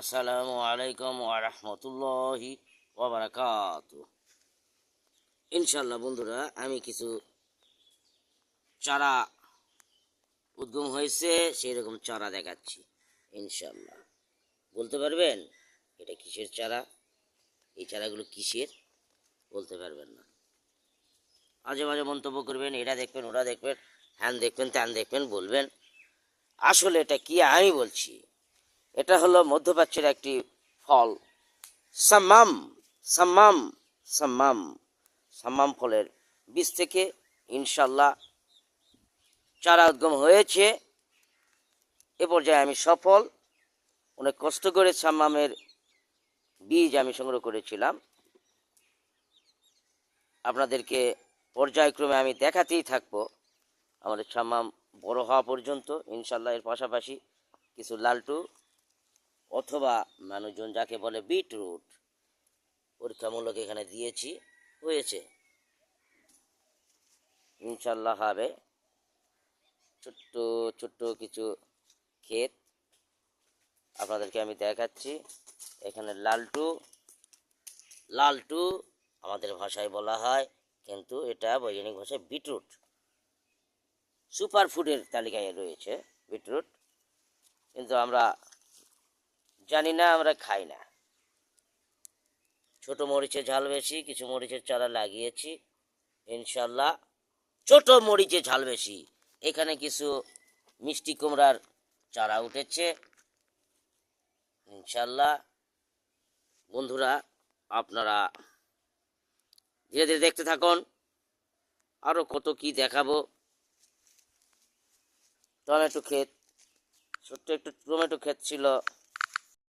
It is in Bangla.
আসসালামু আলাইকুম ওরহমতুল্লাহি ওবরাকাত ইনশাল্লাহ বন্ধুরা, আমি কিছু চারা উদ্গম হয়েছে সেই রকম চারা দেখাচ্ছি ইনশাল্লাহ বলতে পারবেন, এটা কিসের চারা? এই চারাগুলো কিসের? বলতে পারবেন না। মাঝে মাঝে মন্তব্য করবেন, এটা দেখবেন ওরা দেখবেন, হ্যান দেখবেন, ত্যান দেখবেন, বলবেন। আসলে এটা কি আমি বলছি? এটা হলো মধ্যপ্রাচ্যের একটি ফল। সাম্মাম সাম্মাম সাম্মাম সাম্মাম ফলের বীজ থেকে ইনশাল্লাহ চারা উদ্গম হয়েছে। এ পর্যায়ে আমি সফল। অনেক কষ্ট করে সাম্মামের বীজ আমি সংগ্রহ করেছিলাম। আপনাদেরকে পর্যায়ক্রমে আমি দেখাতেই থাকব। আমাদের সাম্মাম বড় হওয়া পর্যন্ত ইনশাল্লাহ এর পাশাপাশি কিছু লালটু অথবা মানুষজন যাকে বলে বিটরুট, পরীক্ষামূলক এখানে দিয়েছি, হয়েছে। ইনশাল্লাহ হবে। ছোট্ট ছোট্ট কিছু ক্ষেত আপনাদেরকে আমি দেখাচ্ছি। এখানে লালটু লালটু আমাদের ভাষায় বলা হয়, কিন্তু এটা বৈজ্ঞানিক ভাষায় বিটরুট। সুপার ফুডের তালিকায় রয়েছে বিটরুট। কিন্তু আমরা জানি না, আমরা খাই না। ছোট মরিচের ঝাল বেশি, কিছু মরিচের চারা লাগিয়েছি ইনশাল্লাহ ছোট মরিচের ঝাল বেশি, এখানে কিছু মিষ্টি কুমড়ার চারা উঠেছে। ইনশাল্লাহ বন্ধুরা, আপনারা ধীরে ধীরে দেখতে থাকুন আরও কত কি দেখাবো। টমেটো ক্ষেত, ছোট্ট একটু টমেটো ক্ষেত ছিল।